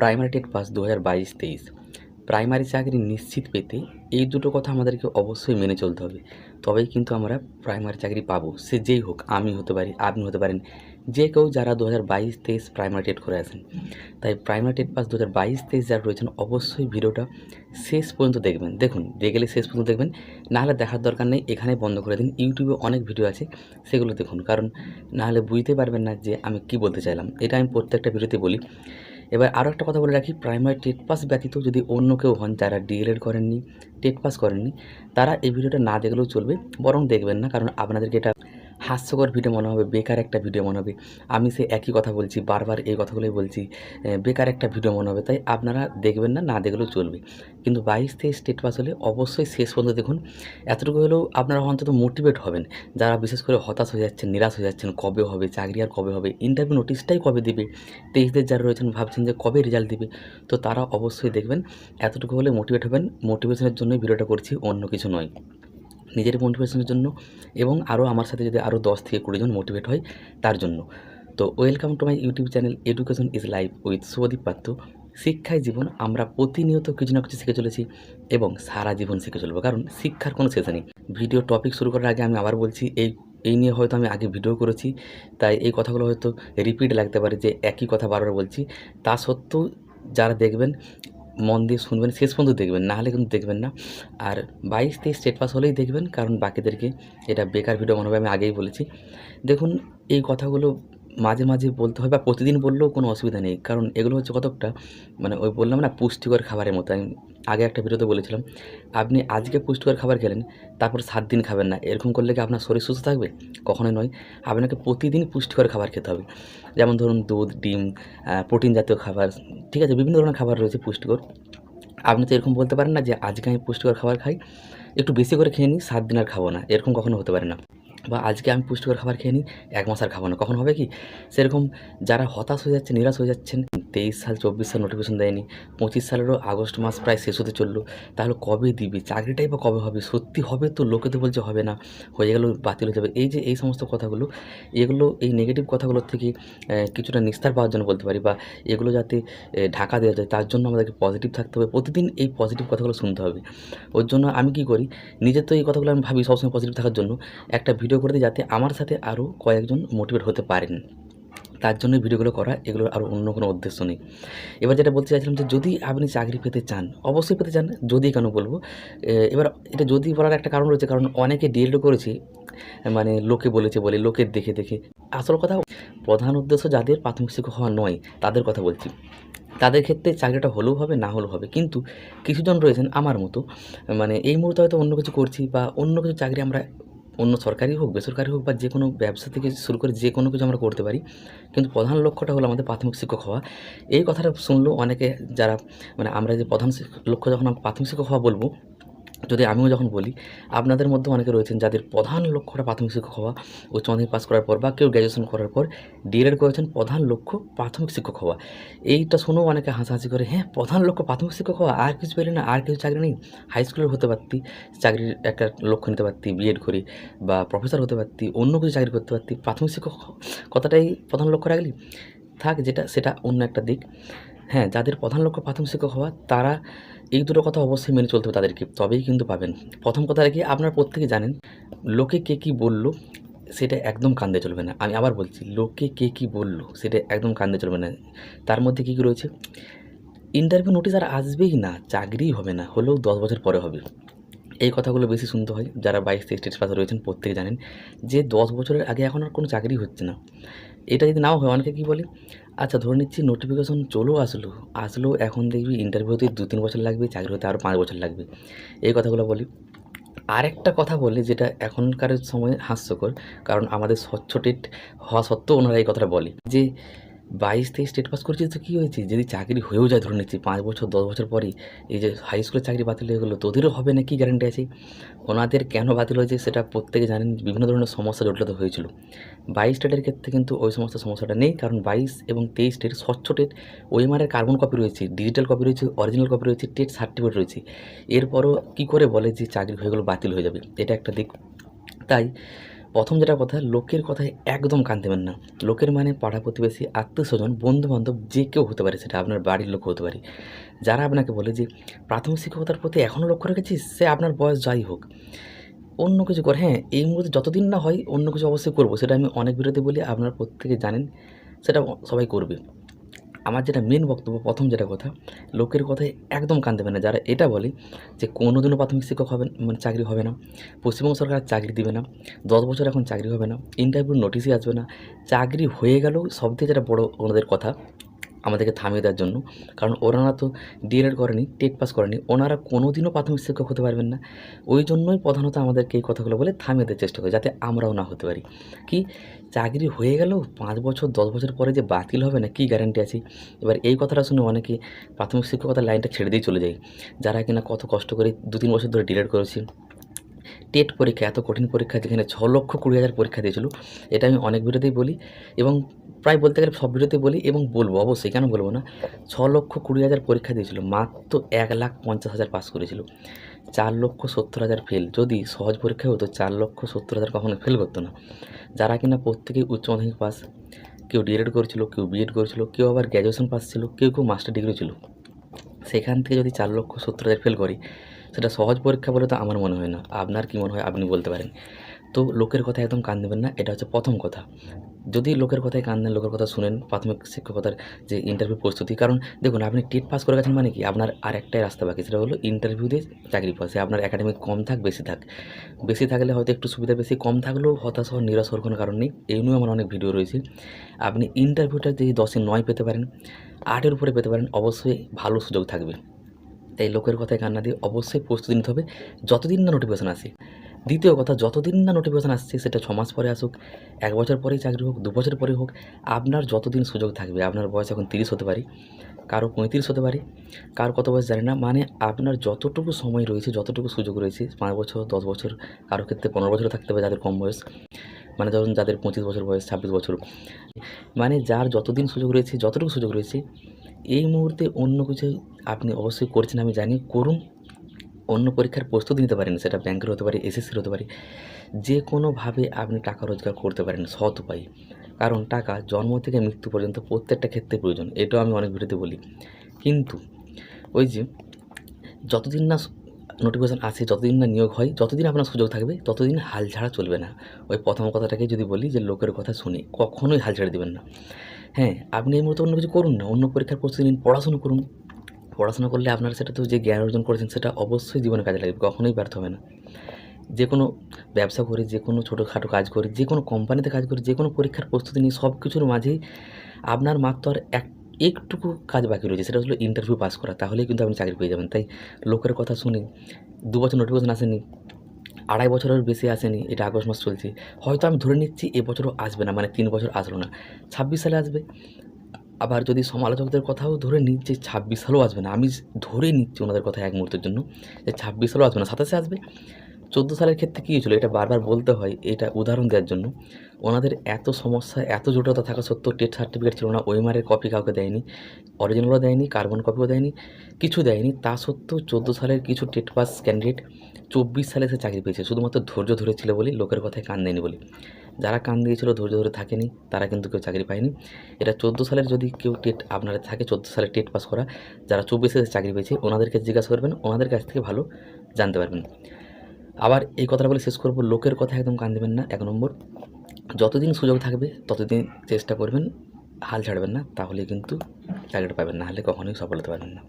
Primary TET pass দু হাজার বাইশ, তেইশ। প্রাইমারি চাকরি নিশ্চিত পেতে এই দুটো কথা আমাদেরকে অবশ্যই মেনে চলতে হবে। তবেই কিন্তু আমরা প্রাইমারি চাকরি পাবো। সে যেই হোক, আমি হতে পারি, আপনি হতে পারেন, যে কেউ যারা দু হাজার বাইশ, তেইশ প্রাইমারি টেট করে আসেন তাই প্রাইমারি টেট পাস দু হাজার বাইশ, তেইশ যারা রয়েছেন, অবশ্যই ভিডিওটা শেষ পর্যন্ত দেখবেন। দেখুন দেখলে শেষ পর্যন্ত দেখবেন। নাহলে দেখার দরকার নেই, এখানে বন্ধ করে দিন। ইউটিউবে অনেক ভিডিও আছে, সেগুলো দেখুন। কারণ নাহলে বুঝতে পারবেন না যে আমি কি বলতে চাইলাম। এটা আমি প্রত্যেকটা ভিডিওতে বলি। এবার আরও একটা কথা বলে রাখি, প্রাইমারি টেট পাস ব্যতীত যদি অন্য কেউ হন যারা ডিএলএড করেননি, টেট পাস করেননি, তারা এই ভিডিওটা না দেখলেও চলবে, বরং দেখবেন না, কারণ আপনাদেরকে এটা হাস্যকর ভিডিও মনে হবে, বেকার একটা ভিডিও মনে হবে। আমি সে একই কথা বলছি, বারবার এই কথাগুলোই বলছি বেকার একটা ভিডিও মনে হবে। তাই আপনারা দেখবেন না না দেখলেও চলবে। কিন্তু বাইশ থেকে স্টেট পাস হলে অবশ্যই শেষ পর্যন্ত দেখুন। এতটুকু হলেও আপনারা অন্তত মোটিভেট হবেন। যারা বিশেষ করে হতাশ হয়ে যাচ্ছেন, নিরাশ হয়ে যাচ্ছেন, কবে হবে, চাকরি আর কবে হবে ইন্টারভিউ নোটিশটাই কবে দিবে? তেইশদের যারা রয়েছেন, ভাবছেন যে কবে রেজাল্ট দিবে? তো তারা অবশ্যই দেখবেন, এতটুকু হলে মোটিভেট হবেন। মোটিভেশনের জন্যই ভিডিওটা করছি, অন্য কিছু নয়। নিজের মোটিভেশনের জন্য এবং আরও আমার সাথে যদি আরও দশ থেকে কুড়ি জন মোটিভেট হয়, তার জন্য। তো welcome to my YouTube channel education is life with Shubhodeep Patra শিক্ষায় জীবন, আমরা প্রতিনিয়ত কিছু না কিছু শিখে চলেছি এবং সারা জীবন শিখে চলবো, কারণ শিক্ষার কোনো শেষ নেই। ভিডিও টপিক শুরু করার আগে আমি আবার বলছি, এই এই নিয়ে হয়তো আমি আগে ভিডিও করেছি, তাই এই কথাগুলো হয়তো রিপিট লাগতে পারে যে একই কথা বারবার বলছি। তা সত্ত্বেও যারা দেখবেন মন দিয়ে শুনবেন, শেষ পর্যন্ত দেখবেন, না হলে কিন্তু দেখবেন না। আর বাইশ তেইশ স্টেট পাস হলেই দেখবেন, কারণ বাকিদেরকে এটা বেকার ভিডিও মনে হবে আমি আগেই বলেছি। দেখুন, এই কথাগুলো মাঝে মাঝে বলতে হয় বা প্রতিদিন বললেও কোনো অসুবিধা নেই। কারণ এগুলো হচ্ছে কতকটা মানে ওই বললাম না, পুষ্টিকর খাবারের মতো। আমি আগে একটা ভিডিওতে বলেছিলাম, আপনি আজকে পুষ্টিকর খাবার খেলেন, তারপর সাত দিন খাবেন না। এরকম করলে কি আপনার শরীর সুস্থ থাকবে? কখনোই নয়। আপনাকে প্রতিদিন পুষ্টিকর খাবার খেতে হবে। যেমন ধরুন দুধ, ডিম প্রোটিন জাতীয় খাবার, ঠিক আছে, বিভিন্ন ধরনের খাবার রয়েছে পুষ্টিকর। আপনি তো এরকম বলতে পারেন না যে, আজকে আমি পুষ্টিকর খাবার খাই, একটু বেশি করে খেয়ে নিই, সাত দিন আর খাব না। এরকম কখনো হতে পারে না। বা আজকে আমি পুষ্টিকর খাবার খেয়ে নিই, এক মাস আর খাব না। কখন হবে কি? সেরকম যারা হতাশ হয়ে যাচ্ছে, নিরাশ হয়ে যাচ্ছেন, তেইশ সাল, চব্বিশ সাল নোটিফিকেশন দেয়নি, পঁচিশ সালেরও আগস্ট মাস প্রায় শেষ হতে চলল, তাহলে কবে দিবে? চাকরিটাই বা কবে হবে? সত্যি হবে তো? লোকে তো বলছে হবে না, হয়ে গেলেও বাতিল হয়ে যাবে। এই যে, এই সমস্ত কথাগুলো, এগুলো, এই নেগেটিভ কথাগুলোর থেকে কিছুটা নিস্তার পাওয়ার জন্য বলতে পারি বা এগুলো যাতে ঢাকা দেওয়া যায়, তার জন্য আমাদেরকে পজিটিভ থাকতে হবে। প্রতিদিন এই পজিটিভ কথাগুলো শুনতে হবে। ওর জন্য আমি কি করি? নিজের তো এই কথাগুলো আমি ভাবি সবসময় পজিটিভ থাকার জন্য। একটা ভিডিও করে যাতে আমার সাথে আরও কয়েকজন মোটিভেট হতে পারেন। তার জন্য ভিডিওগুলো করা, এগুলোর আরও অন্য কোনো উদ্দেশ্য নেই। এবার যেটা বলতে চাইছিলাম যে, যদি আপনি চাকরি পেতে চান, অবশ্যই পেতে চান, যদি কেন বলব এবার এটা যদি বলার একটা কারণ রয়েছে, কারণ অনেকে ডিএলও করেছে মানে লোকে বলেছে বলে, লোকের দেখে দেখে। আসল কথা, প্রধান উদ্দেশ্য যাদের প্রাথমিক শিক্ষক হওয়া নয়, তাদের কথা বলছি। তাদের ক্ষেত্রে চাকরিটা হলেও হবে, না হলেও হবে। কিন্তু কিছুজন রয়েছেন আমার মতো মানে এই মুহূর্তে হয়তো অন্য কিছু করছি বা অন্য কিছু চাকরি আমরা অন্য সরকারি হোক, বেসরকারি হোক বা যে কোনো ব্যবসা থেকে শুরু করে যে কোনো কিছু আমরা করতে পারি। কিন্তু প্রধান লক্ষ্যটা হলো আমাদের প্রাথমিক শিক্ষক হওয়া। এই কথাটা শুনলেও অনেকে যারা মানে আমরা যে প্রধান লক্ষ্য যখন আমরা প্রাথমিক শিক্ষক হওয়া বলব যদি আমিও যখন বলি, আপনাদের মধ্যে অনেকে রয়েছেন যাদের প্রধান লক্ষ্যটা প্রাথমিক শিক্ষক হওয়া উচ্চ মাধ্যমিক পাস করার পর বা কেউ গ্র্যাজুয়েশন করার পর ডিএলএড করেছেন প্রধান লক্ষ্য প্রাথমিক শিক্ষক হওয়া। এইটা শুনেও অনেকে হাসাহাসি করে হ্যাঁ প্রধান লক্ষ্য প্রাথমিক শিক্ষক হওয়া? আর কিছু পেলে না, আর কিছু চাকরি নেই। হাই স্কুলের হতে পারতি, চাকরির একটা লক্ষ্য নিতে পারতি বিএড করে বা প্রফেসর হতে পারতি, অন্য কিছু চাকরি করতে পারতি। প্রাথমিক শিক্ষক কথাটাই প্রধান লক্ষ্য রাখলি? থাক, যেটা, সেটা অন্য একটা দিক। হ্যাঁ যাদের প্রধান লক্ষ্য প্রাথমিক শিক্ষক হওয়া, তারা এই দুটো কথা অবশ্যই মেনে চলতে হবে তাদেরকে, তবেই কিন্তু পাবেন। প্রথম কথা কি, আপনারা প্রত্যেকে জানেন, লোকে কে কী বলল, সেটা একদম কান্দে চলবে না। আমি আবার বলছি, লোকে কে কী বলল, সেটা একদম কান্দে চলবে না। তার মধ্যে কী কী রয়েছে? ইন্টারভিউ নোটিশ আর আসবেই না, চাকরিই হবে না, হলেও দশ বছর পরে হবে। এই কথাগুলো বেশি শুনতে হয়, যারা বাইশ তেইশ স্টেজ পাশে রয়েছেন, প্রত্যেকে জানেন যে দশ বছরের আগে এখন আর কোনো চাকরি হচ্ছে না। এটা যদি নাও হয়, অনেকে কী বলে আচ্ছা ধরে নিচ্ছি নোটিফিকেশন চলেও আসলো। আসলো, এখন দেখবি ইন্টারভিউ হতে দু তিন বছর লাগবে চাকরি হতে আরও পাঁচ বছর লাগবে। এই কথাগুলো বলি। আরেকটা কথা বলি যেটা এখনকার সময় হাস্যকর, কারণ আমাদের স্বচ্ছ টেট হওয়া সত্ত্বেও ওনারা এই কথাটা বলে যে বাইশ তেইশ স্টেট পাস করছি তো কী হয়েছে? যদি চাকরি হয়েও যায় ধরে নিচ্ছি পাঁচ বছর, দশ বছর পরে, এই যে হাই স্কুলের চাকরি বাতিল হয়ে গেলো, তোদেরও হবে না কি গ্যারান্টি আছে? ওনাদের কেন বাতিল হয়েছে সেটা প্রত্যেকে জানেন, বিভিন্ন ধরনের সমস্যা জটিলতা হয়েছিল। বাইশ স্টেটের ক্ষেত্রে কিন্তু ওই সমস্ত সমস্যাটা নেই, কারণ বাইশ এবং তেইশ স্টেট স্বচ্ছ টেট ওইমারের কার্বন কপি রয়েছে ডিজিটাল কপি রয়েছে অরিজিনাল কপি রয়েছে টেট সার্টিফিকেট রয়েছে। এরপরও কী করে বলে যে চাকরি হয়ে গেলো, বাতিল হয়ে যাবে? এটা একটা দিক। তাই প্রথম যেটা কথা, লোকের কথায় একদম কান দেবেন না। লোকের মানে পাড়া প্রতিবেশী আত্মীয় স্বজন বন্ধু বান্ধব যে কেউ হতে পারে, সেটা আপনার বাড়ির লোক হতে পারে। যারা আপনাকে বলে যে, প্রাথমিক শিক্ষকতার প্রতি এখনও লক্ষ্য রেখেছিস? সে আপনার বয়স যাই হোক। অন্য কিছু করে হ্যাঁ এই মুহূর্তে যতদিন না হয়, অন্য কিছু অবশ্যই করব, সেটা আমি অনেক বিরোধী বলি, আপনারা প্রত্যেকে জানেন, সেটা সবাই করবে। আমার যেটা মেন বক্তব্য, প্রথম যেটা কথা, লোকের কথায় একদম কান দেবে না। যারা এটা বলে যে কোনোদিনও প্রাথমিক শিক্ষক হবে মানে চাকরি হবে না, পশ্চিমবঙ্গ সরকার চাকরি দিবে না, দশ বছর এখন চাকরি হবে না ইন্টারভিউ নোটিশই আসবে না, চাকরি হয়ে গেলেও সবথেকে যেটা বড় ওনাদের কথা আমাদেরকে থামিয়ে দেওয়ার জন্য। কারণ ওনারা তো ডিএলএড করেনি, টেট পাস করেনি, ওনারা কোনোদিনও প্রাথমিক শিক্ষক হতে পারবেন না। ওই জন্যই প্রধানত আমাদেরকে এই কথাগুলো বলে থামিয়ে দেওয়ার চেষ্টা করে, যাতে আমরাও না হতে পারি। কি? চাকরি হয়ে গেলেও পাঁচ বছর, দশ বছর পরে যে বাতিল হবে না, কী গ্যারান্টি আছে? এবার এই কথাটা শুনে অনেকে প্রাথমিক শিক্ষকতার লাইনটা ছেড়ে দিয়ে চলে যায়। যারা কিনা কত কষ্ট করে দু তিন বছর ধরে ডিলেট করেছি টেট পরীক্ষা, এত কঠিন পরীক্ষা যেখানে ছ লক্ষ কুড়ি হাজার পরীক্ষা দিয়েছিল, এটা আমি অনেক ভিডিওতেই বলি এবং প্রায় বলতে গেলে সব ভিডিওতে বলি এবং বলব, অবশ্যই কেন বলব না, ছ লক্ষ কুড়ি হাজার পরীক্ষা দিয়েছিল, মাত্র এক লাখ পঞ্চাশ হাজার পাস করেছিল। চার লক্ষ সত্তর হাজার ফেল যদি সহজ পরীক্ষা হতো, চার লক্ষ সত্তর হাজার কখনো ফেল করতো না। যারা কিনা প্রত্যেকেই উচ্চ মাধ্যমিক পাস, কেউ ডিএড করেছিল, কেউ বিএড করেছিল, কেউ আবার গ্র্যাজুয়েশন পাস ছিল, কেউ কেউ মাস্টার ডিগ্রি ছিল, সেখান থেকে যদি চার লক্ষ সত্তর হাজার ফেল করি সেটা সহজ পরীক্ষা বলে তো আমার মনে হয় না। আপনার কি মনে হয় আপনি বলতে পারেন। তো লোকের কথা একদম কান দেবেন না, এটা হচ্ছে প্রথম কথা। যদি লোকের কথায় কান দেন, লোকের কথা শুনেন, প্রাথমিক শিক্ষকতার যে ইন্টারভিউ প্রস্তুতি, কারণ দেখুন, আপনি টেট পাস করে গেছেন মানে কি? আপনার আর একটাই রাস্তা বাকি, সেটা হলো ইন্টারভিউ দিয়ে চাকরি পাওয়া। সে আপনার একাডেমিক কম থাক, বেশি থাক। বেশি থাকলে হয়তো একটু সুবিধা বেশি, কম থাকলেও হতাশ হওয়ার, নিরাশ হওয়ার কোনো কারণ নেই। এই নিয়েও আমার অনেক ভিডিও রয়েছে। আপনি ইন্টারভিউটা যদি দশে নয় পেতে পারেন, আটের উপরে পেতে পারেন, অবশ্যই ভালো সুযোগ থাকবে। তাই লোকের কথায় কান্না দিয়ে অবশ্যই প্রস্তুতি নিতে হবে, যতদিন না নোটিফিকেশান আসে। দ্বিতীয় কথা, যতদিন না নোটিফিকেশান আসছে, সেটা ছ মাস পরে আসুক, এক বছর পরেই চাকরি হোক, দু বছর পরে হোক, আপনার যতদিন সুযোগ থাকবে, আপনার বয়স এখন তিরিশ হতে পারে, কারও পঁয়ত্রিশ হতে পারে, কার কত বয়স জানি না মানে আপনার যতটুকু সময় রয়েছে, যতটুকু সুযোগ রয়েছে, পাঁচ বছর, দশ বছর, কারও ক্ষেত্রে পনেরো বছর থাকতে হবে যাদের কম বয়স মানে ধরুন যাদের পঁচিশ বছর বয়স, ছাব্বিশ বছর। মানে যার যতদিন সুযোগ রয়েছে, যতটুকু সুযোগ রয়েছে এই মুহূর্তে অন্য কিছু আপনি অবশ্যই করছেন আমি জানি। করুন। অন্য পরীক্ষার প্রস্তুতি নিতে পারেন, সেটা ব্যাংকের হতে পারে এসএসসির হতে পারে। যে কোনোভাবে আপনি টাকা রোজগার করতে পারেন সৎ উপায়ে। কারণ টাকা জন্ম থেকে মৃত্যু পর্যন্ত প্রত্যেকটা ক্ষেত্রে প্রয়োজন, এটাও আমি অনেক ভিডিওতে বলি। কিন্তু ওই যে যতদিন না নোটিফিকেশান আসে, যতদিন না নিয়োগ হয়, যতদিন আপনার সুযোগ থাকবে, ততদিন হাল ছাড়া চলবে না। ওই প্রথম কথাটাকে যদি বলি যে লোকের কথা শুনে কখনোই হাল ছেড়ে দেবেন না। হ্যাঁ আপনি এই মুহূর্তে অন্য কিছু করুন না, অন্য পরীক্ষার প্রস্তুতি নিন, পড়াশুনো করুন। পড়াশোনা করলে আপনার সেটা তো যে জ্ঞান অর্জন করেছেন, সেটা অবশ্যই জীবনে কাজে লাগবে, কখনোই ব্যর্থ হবে না। যে কোনো ব্যবসা করে যে কোনো ছোটোখাটো কাজ করে যে কোনো কোম্পানিতে কাজ করে যে কোনো পরীক্ষার প্রস্তুতি নিয়ে সব কিছুর মাঝেই আপনার মাত্র আর এক, একটুকু কাজ বাকি রয়েছে, সেটা হলো ইন্টারভিউ পাস করা, তাহলেই কিন্তু আপনি চাকরি পেয়ে যাবেন। তাই লোকের কথা শুনে দু বছর নোটিফিকেশন আসেনি আড়াই বছরের বেশি আসেনি, এটা আগস্ট মাস চলছে। হয়তো আমি ধরে নিচ্ছি এবছরও আসবে না মানে তিন বছর আসলো না। ছাব্বিশ সালে আসবে। আবার যদি সমালোচকদের কথাও ধরে নিই যে ছাব্বিশ সালও আসবে না, আমি ধরে নিচ্ছি ওনাদের কথা এক মুহূর্তের জন্য যে ছাব্বিশ সালও আসবে না, সাতাশে আসবে। চোদ্দ সালের ক্ষেত্রে কী হয়েছিলো? এটা বারবার বলতে হয়, এটা উদাহরণ দেওয়ার জন্য। ওনাদের এত সমস্যা, এত জটিলতা থাকা সত্ত্বেও টেট সার্টিফিকেট ছিল না ওইমারের কপি কাউকে দেয়নি অরিজিনালও দেয়নি কার্বন কপিও দেয়নি, কিছু দেয়নি। তা সত্ত্বেও চোদ্দ সালের কিছু টেট পাস ক্যান্ডিডেট চব্বিশ সালে সে চাকরি পেয়েছে, শুধুমাত্র ধৈর্য ধরেছিল বলে, লোকের কথায় কান দেয়নি বলে। যারা কান দিয়েছিল, ধৈর্য ধরে থাকেনি, তারা কিন্তু কেউ চাকরি পায়নি। এটা চোদ্দ সালের যদি কেউ টেট আপনারা থাকে, চোদ্দ সালে টেট পাস করা, যারা চব্বিশে চাকরি পেয়েছে, ওনাদেরকে জিজ্ঞাসা করবেন, ওনাদের কাছ থেকে ভালো জানতে পারবেন। আবার এই কথাটা বলে শেষ করব। লোকের কথা একদম কান দেবেন না, এক নম্বর। যতদিন সুযোগ থাকবে, ততদিন চেষ্টা করবেন, হাল ছাড়বেন না তাহলে কিন্তু চাকরিটা পাবেন, না হলে কখনোই সফল হতে পারবেন না।